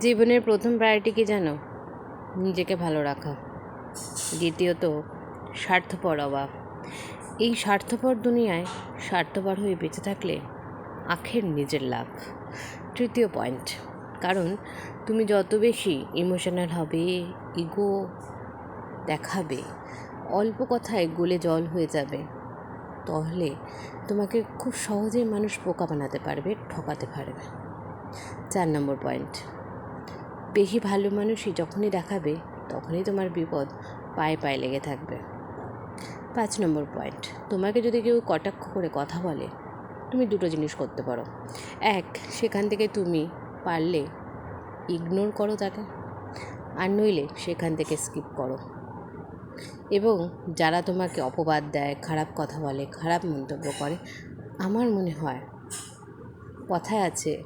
জীবনের প্রথম প্রায়োরিটি কি জানো? নিজেকে ভালো রাখা। দ্বিতীয়ত, স্বার্থপর অভাব এই স্বার্থপর দুনিয়ায় স্বার্থপর হয়ে বেঁচে থাকলে আখের নিজের লাভ। তৃতীয় পয়েন্ট কারণ তুমি যত বেশি ইমোশনাল হবে ইগো দেখাবে, অল্প কথায় গলে জল হয়ে যাবে, তাহলে তোমাকে খুব সহজেই মানুষ বোকা বানাতে পারবে, ঠকাতে পারবে। চার নম্বর পয়েন্ট বেশি ভালো মানুষই যখনই দেখাবে, তখনই তোমার বিপদ পায়ে পায়ে লেগে থাকবে। পাঁচ নম্বর পয়েন্ট, তোমাকে যদি কেউ কটাক্ষ করে কথা বলে, তুমি দুটো জিনিস করতে পারো। এক, সেখান থেকে তুমি পারলে ইগনোর করো তাকে, আর নইলে সেখান থেকে স্কিপ করো। এবং যারা তোমাকে অপবাদ দেয়, খারাপ কথা বলে, খারাপ মন্তব্য করে, আমার মনে হয় কথায় আছে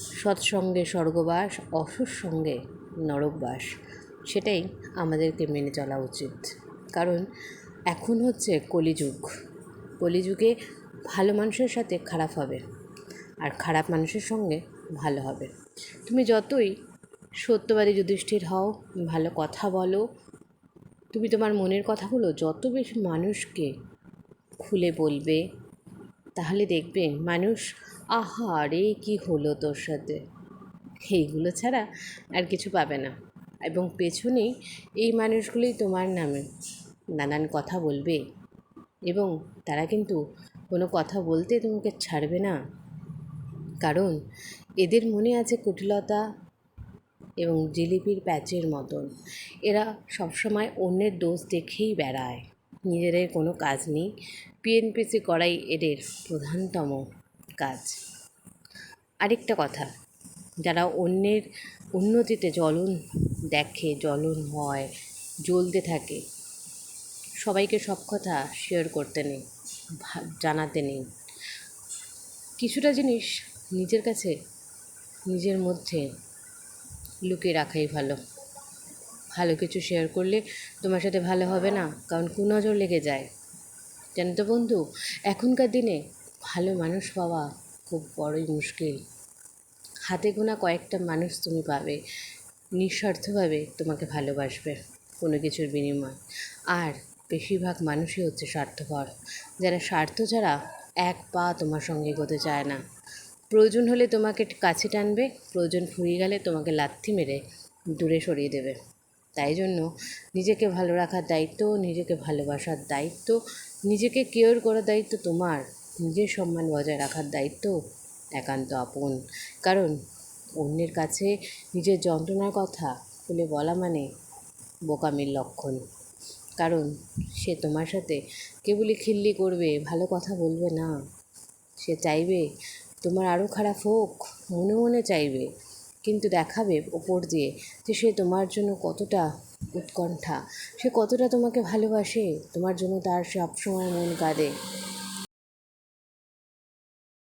সৎসঙ্গে স্বর্গবাস অসৎ সঙ্গে নরকবাস, সেটাই আমাদেরকে মেনে চলা উচিত। কারণ এখন হচ্ছে কলিযুগ। কলিযুগে ভালো মানুষের সাথে খারাপ হবে আর খারাপ মানুষের সঙ্গে ভালো হবে। তুমি যতই সত্যবাদী যুধিষ্ঠির হও, ভালো কথা বলো, তুমি তোমার মনের কথাগুলো যত বেশি মানুষকে খুলে বলবে, তাহলে দেখবে মানুষ আহা রে কি হলো তোর সাথে? এইগুলো ছাড়া আর কিছু পাবে না। এবং পেছনেই এই মানুষগুলোই তোমার নামে নানান কথা বলবে। এবং তারা কিন্তু কোনো কথা বলতে তোমাকে ছাড়বে না। কারণ এদের মনে আছে কুটিলতা এবং জিলিপির প্যাচের মতন। এরা সবসময় অন্যের দোষ দেখেই বেড়ায়। নিজেদের কোনো কাজ নেই। পিএনপিসি করাই এদের প্রধানতম কাজ। আরেকটা কথা, যারা অন্যের উন্নতিতে জ্বলন দেখে, জ্বলন হয়, জ্বলতে থাকে, সবাইকে সব কথা শেয়ার করতে নেই জানাতে নেই। কিছুটা জিনিস নিজের কাছে, নিজের মধ্যে লুকিয়ে রাখাই ভালো। ভালো কিছু শেয়ার করলে তোমার সাথে ভালো হবে না, কারণ কুনজর লেগে যায়। জানো তো বন্ধু, এখনকার দিনে ভালো মানুষ পাওয়া খুব বড়ই মুশকিল। হাতে গোনা কয়েকটা মানুষ তুমি পাবে, নিঃস্বার্থভাবে তোমাকে ভালোবাসবে কোনো কিছুর বিনিময়। আর বেশিরভাগ মানুষই হচ্ছে স্বার্থপর, যারা স্বার্থ ছাড়া এক পা তোমার সঙ্গে এগোতে চায় না। প্রয়োজন হলে তোমাকে কাছে টানবে, প্রয়োজন ফুরিয়ে গেলে তোমাকে লাথি মেরে দূরে সরিয়ে দেবে। তাই জন্য নিজেকে ভালো রাখার দায়িত্ব, নিজেকে ভালোবাসার দায়িত্ব, নিজেকে কেয়ার করার দায়িত্ব তোমার। নিজের সম্মান বজায় রাখার দায়িত্ব একান্ত আপন। কারণ অন্যের কাছে নিজের যন্ত্রণার কথা খুলে বলা মানে বোকামির লক্ষণ। কারণ সে তোমার সাথে কেবলই খিল্লি করবে, ভালো কথা বলবে না। সে চাইবে তোমার আরও খারাপ হোক, মনে মনে চাইবে, কিন্তু দেখাবে ওপর দিয়ে যে সে তোমার জন্য কতটা উৎকণ্ঠা। সে কতটা তোমাকে ভালোবাসে, তোমার জন্য তার সবসময় মন কাঁদে।